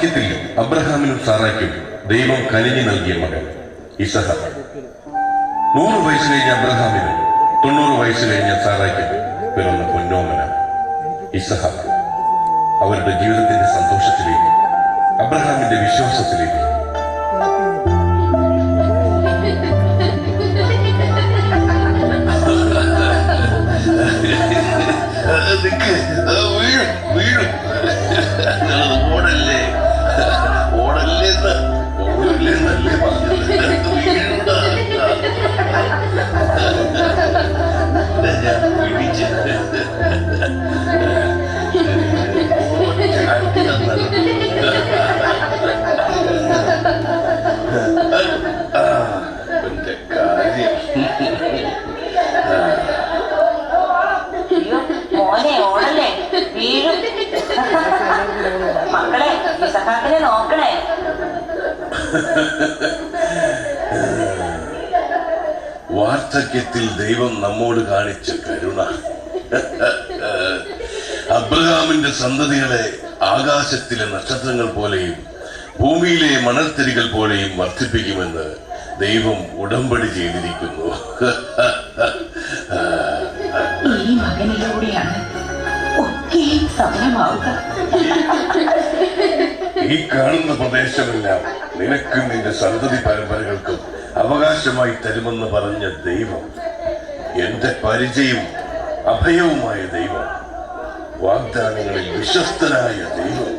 വാർദ്ധക്യത്തിൽ അബ്രഹാമിനും സാറായ്ക്കും ദൈവം കനിഞ്ഞു നൽകിയ മകൻ ഇസഹാക്ക് നൂറ് വയസ്സ് കഴിഞ്ഞ അബ്രഹാമിനും തൊണ്ണൂറ് വയസ്സ് കഴിഞ്ഞ സാറായ്ക്കും പിറന്ന പൊന്നോമന ഇസഹാക്ക് അവരുടെ ജീവിതത്തിന്റെ സന്തോഷത്തിലേക്ക് അബ്രഹാമിന്റെ വിശ്വാസത്തിലേക്ക്. വാർദ്ധക്യത്തിൽ ദൈവം നമ്മോട് കാണിച്ച കരുണ. അബ്രഹാമിന്റെ സന്തതികളെ ആകാശത്തിലെ നക്ഷത്രങ്ങൾ പോലെയും ഭൂമിയിലെ മണൽത്തരികൾ പോലെയും വർദ്ധിപ്പിക്കുമെന്ന് ദൈവം ഉടമ്പടി ചെയ്തിരിക്കുന്നു. ഈ മകനിലൂടെയാണ് ഒക്കെയും സഫലമാവുക. ഈ കാണുന്ന പ്രദേശമെല്ലാം നിനക്കും നിന്റെ സന്തതി പരമ്പരകൾക്കും അവകാശമായി തരുമെന്ന് പറഞ്ഞ ദൈവം എന്റെ പരിചയം അഭയവുമായ ദൈവം വാഗ്ദാനങ്ങളിൽ വിശ്വസ്തനായ ദൈവം.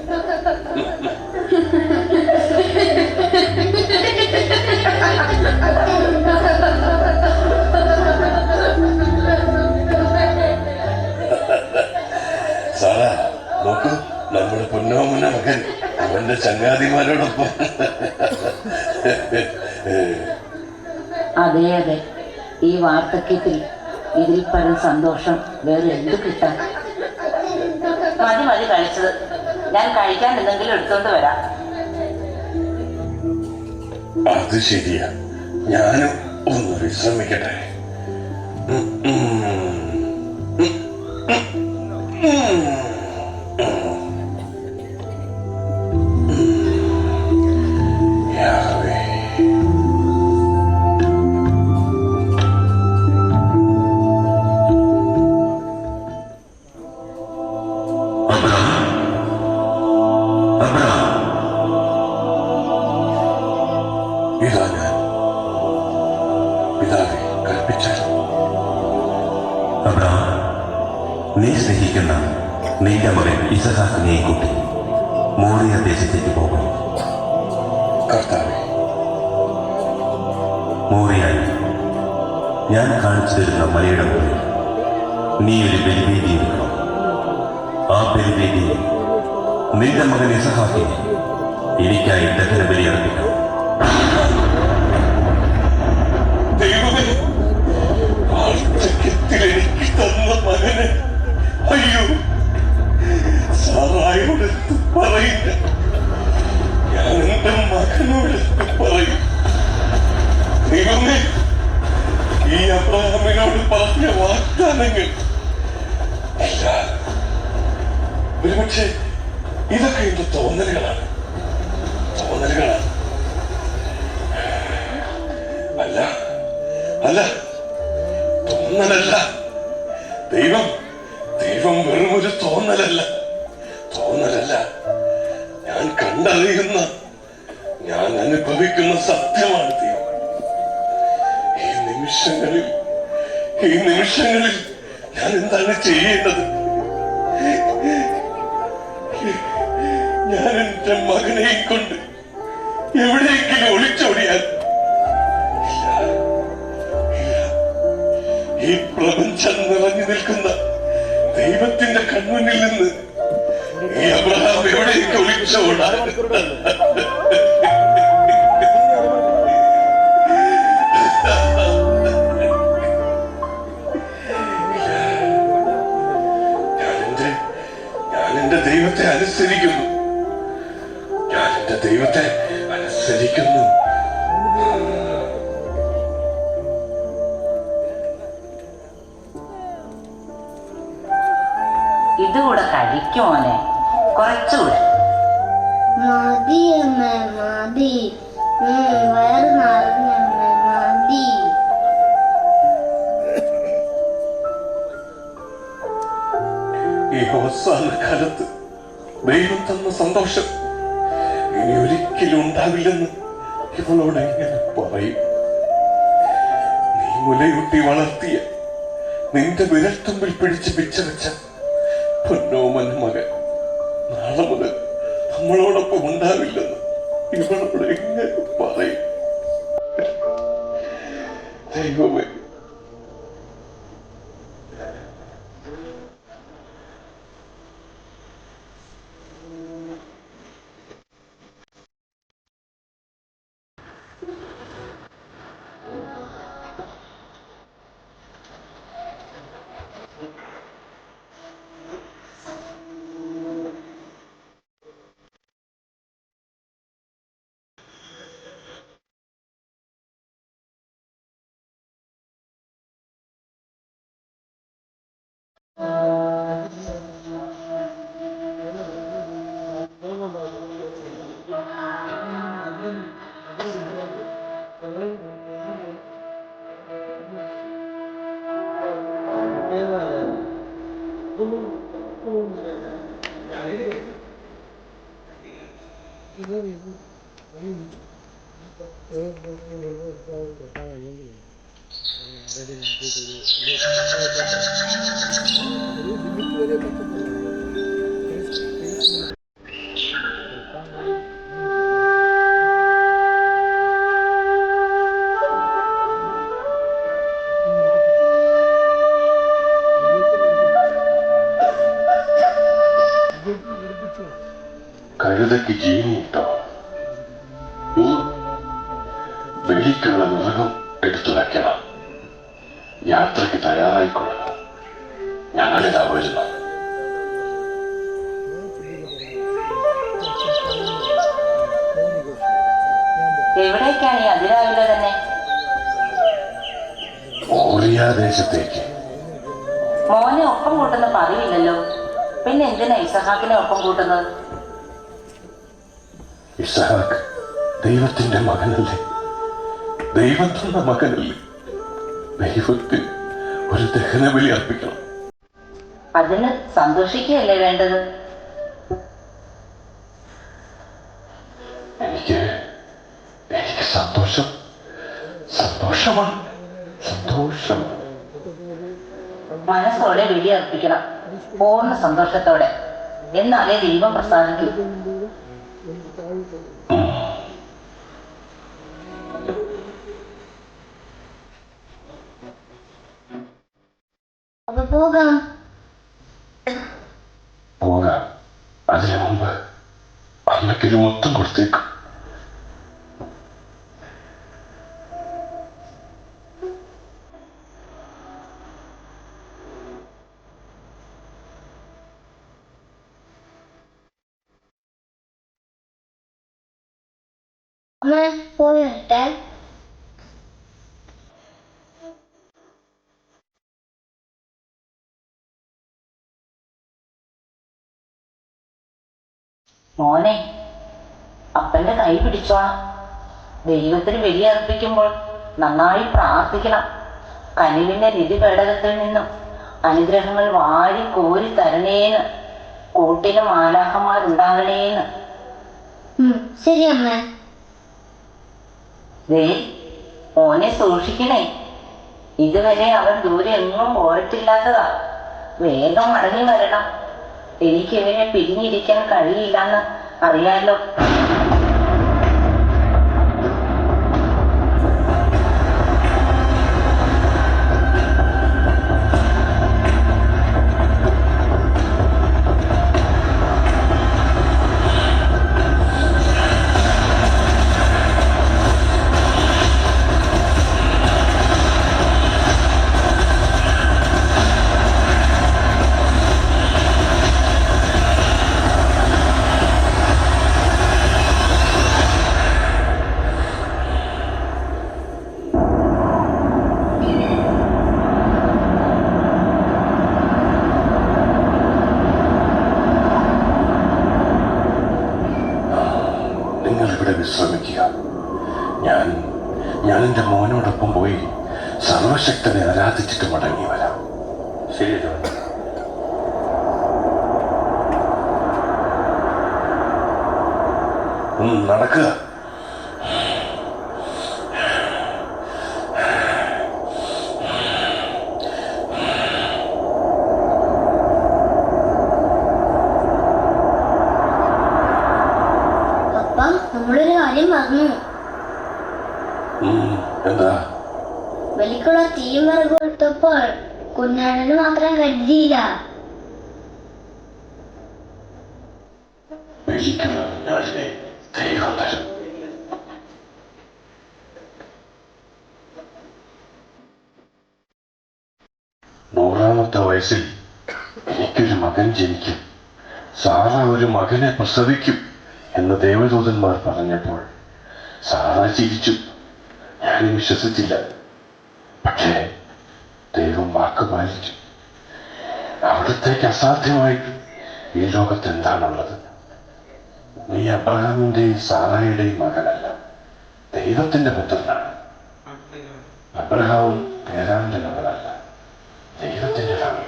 സാറാ നോക്കൂ നമ്മുടെ പൊന്നോമന മകൻ അവന്റെ ചങ്ങാതിമാരോടൊപ്പം. അതെ അതെ. ഈ വാർദ്ധക്യത്തിൽ ഇതിൽ പരം സന്തോഷം വേറെ എന്ത് കിട്ടാൻ? മതി മതി കഴിച്ചത്. ഞാൻ കഴിക്കാൻ എന്തെങ്കിലും എടുത്തോണ്ട് വരാം. അത് ശരിയാ. ഞാനും ഒന്ന് വിശ്രമിക്കട്ടെ. ഉം, ഉം. യാവേ. അബ്രഹാം നീ സ്നേഹിക്കുന്ന നിന്റെ മകൻ ഇസഹാക്കിനെ കുട്ടി മോറിയ ദേശത്തേക്ക് പോകും മോറിയായി ഞാൻ കാണിച്ചു തരുന്ന മലയുടെ മുകളിൽ നീ ഒരു ബലിവേദി എടുക്കണം. ആ ബലിവേദിയിൽ നിന്റെ മകൻ ഇസഹാക്കിനെ എനിക്കായി ദഹന ബലി അർപ്പിക്കണം. മകനെയും കൊണ്ട് എവിടെയെങ്കിലും ഒളിച്ചോടിയാൽ ഈ പ്രപഞ്ചം നിറഞ്ഞു നിൽക്കുന്ന ദൈവത്തിന്റെ കൺമുന്നിൽ നിന്ന് ഈ അബ്രഹാം എവിടേക്ക് ഞാൻ എന്റെ ദൈവത്തെ അനുസരിക്കുന്നു. ഇതുകൂടെ കഴിക്കുമോനെ കുറച്ചുകൂടെ. മതി അമ്മ മതി ഉം, വയറ് നിറഞ്ഞമ്മ മതി ഈ അവസാന കാലത്ത് ദൈവം തന്ന സന്തോഷം ഇനി ഒരിക്കലും ഉണ്ടാവില്ലെന്ന് ഇവളോട് ഇങ്ങനെ പറയും. നീ മുലയൂട്ടി വളർത്തിയ നിന്റെ വിരൽത്തുമ്പിൽ പിടിച്ച് പിച്ച വെച്ച പൊന്നോമൻ മകൻ നാളെ മുതൽ നമ്മളോടൊപ്പം ഉണ്ടാവില്ലെന്ന് ഇവളോട് എങ്ങനെ പറയും. ദൈവമേ Caiu daqui de então. യാത്രയ്ക്ക് തയ്യാറായിക്കൊള്ളുക ഞങ്ങളിതാ വരുന്നു എവിടേക്കാണ് ഈ അതിരാവിലെ തന്നെ ദേശത്തേക്ക് മോനെ ഒപ്പം കൂട്ടുന്ന പതിവില്ലല്ലോ. പിന്നെ എന്തിനാ ഇസഹാക്കിനെ ഒപ്പം കൂട്ടുന്നത്? ഇസഹാക്ക് ദൈവത്തിന്റെ മകനല്ലേ? ദൈവത്തിന്റെ മകനല്ലേ? ദൈവത്തിന് ഒരു ദഹനബലി അർപ്പിക്കണം. അതിന് സന്തോഷിക്കുകയല്ലേ വേണ്ടത്? എനിക്ക് എനിക്ക് സന്തോഷം സന്തോഷമാണ് സന്തോഷം. മനസ്സോടെ ബലി അർപ്പിക്കണം പൂർണ സന്തോഷത്തോടെ. എന്നാലേ ദൈവം പ്രസാദിക്കൂ. പോകാം. പോകാം. അതിനു മുമ്പ് അമ്മയ്ക്കൊരു മൊത്തം കൊടുത്തേക്കും. അമ്മ പോയി വരട്ടെ. മോനെ അപ്പന്റെ കൈ പിടിച്ചോ. ദൈവത്തിന് ബലി അർപ്പിക്കുമ്പോൾ നന്നായി പ്രാർത്ഥിക്കണം. കനിവിന്റെ നിധി പേടകത്തിൽ നിന്നും അനുഗ്രഹങ്ങൾ വാരി കോരി തരണേന്ന് കൂട്ടിന് മാലാഹമാരുണ്ടാകണേന്ന് ഉം, ശരി അമ്മ. ദേ മോനെ സൂക്ഷിക്കണേ. ഇതുവരെ അവൻ ദൂരെ എങ്ങും പോയിട്ടില്ലാത്തതാ. വേഗം മടങ്ങി വരണം. എനിക്ക് ഇവനെ പിരിഞ്ഞിരിക്കാൻ കഴിയില്ലെന്ന് അറിയാലോ. നടക്കുക. നമ്മളൊരു കാര്യം പറഞ്ഞു. ഉം, എന്താ? വലിക്കുള്ള തീയും വിറക് കൊടുത്തപ്പോൾ കുഞ്ഞാടന് മാത്രം കരുതിയില്ല. ദൈവം നൂറാമത്തെ വയസ്സിൽ എനിക്കൊരു മകൻ ജനിക്കും. സാറ ഒരു മകനെ പ്രസവിക്കും എന്ന് ദേവദൂതന്മാർ പറഞ്ഞപ്പോൾ സാറ ചിരിച്ചു. ഞാൻ വിശ്വസിച്ചില്ല. പക്ഷേ ദൈവം വാക്ക് പാലിച്ചു. അവിടത്തേക്ക് അസാധ്യമായി ഈ ലോകത്ത് എന്താണുള്ളത്? നീ അബ്രഹാമിന്റെയും സാറായുടെയും മകനല്ല ദൈവത്തിന്റെ പുത്രനാണ്. അബ്രഹാവും പേരാന്റെ മകനല്ല ദൈവത്തിന്റെ മകൻ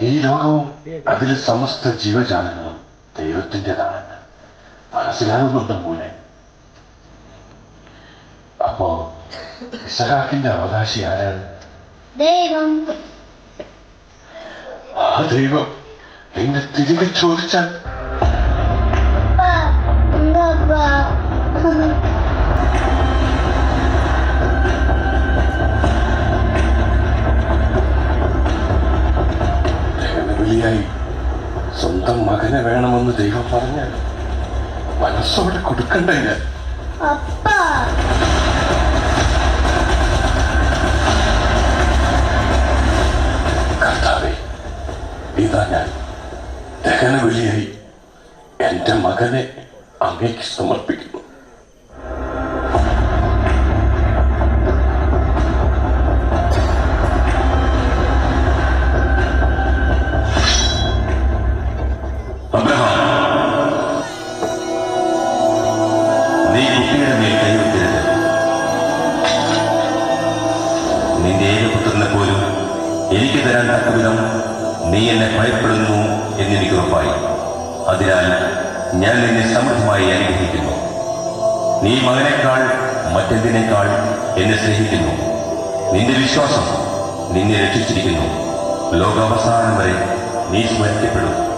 ഈ ലോകവും അതിൽ സമസ്ത ജീവജാലങ്ങളും ദൈവത്തിന്റെതാണെന്ന് മനസ്സിലാകുന്നുണ്ട് മോനെ? അപ്പോ ഇസഹാക്കിന്റെ അവകാശി ആരാണ്? ദൈവം. ആ ദൈവം എന്നെ തിരികെ ചോദിച്ചാൽ ദേവബലിയായി സ്വന്തം മകനെ വേണമെന്ന് ദൈവം പറഞ്ഞാൽ മനസ്സോടെ കൊടുക്കണ്ടേ കർത്താവേ ഇതാ ഞാൻ. ദഹനബലിയായി എന്റെ മകനെ അങ്ങേക്ക് സമർപ്പിക്കുന്നു. സമൃദ്ധമായി അനുഗ്രഹിക്കുന്നു നീ മകനേക്കാൾ മറ്റെന്തിനേക്കാൾ എന്നെ സ്നേഹിക്കുന്നു? നിന്റെ വിശ്വാസം നിന്നെ രക്ഷിച്ചിരിക്കുന്നു. ലോകാവസാനം വരെ നീ സ്മരിക്കപ്പെടും.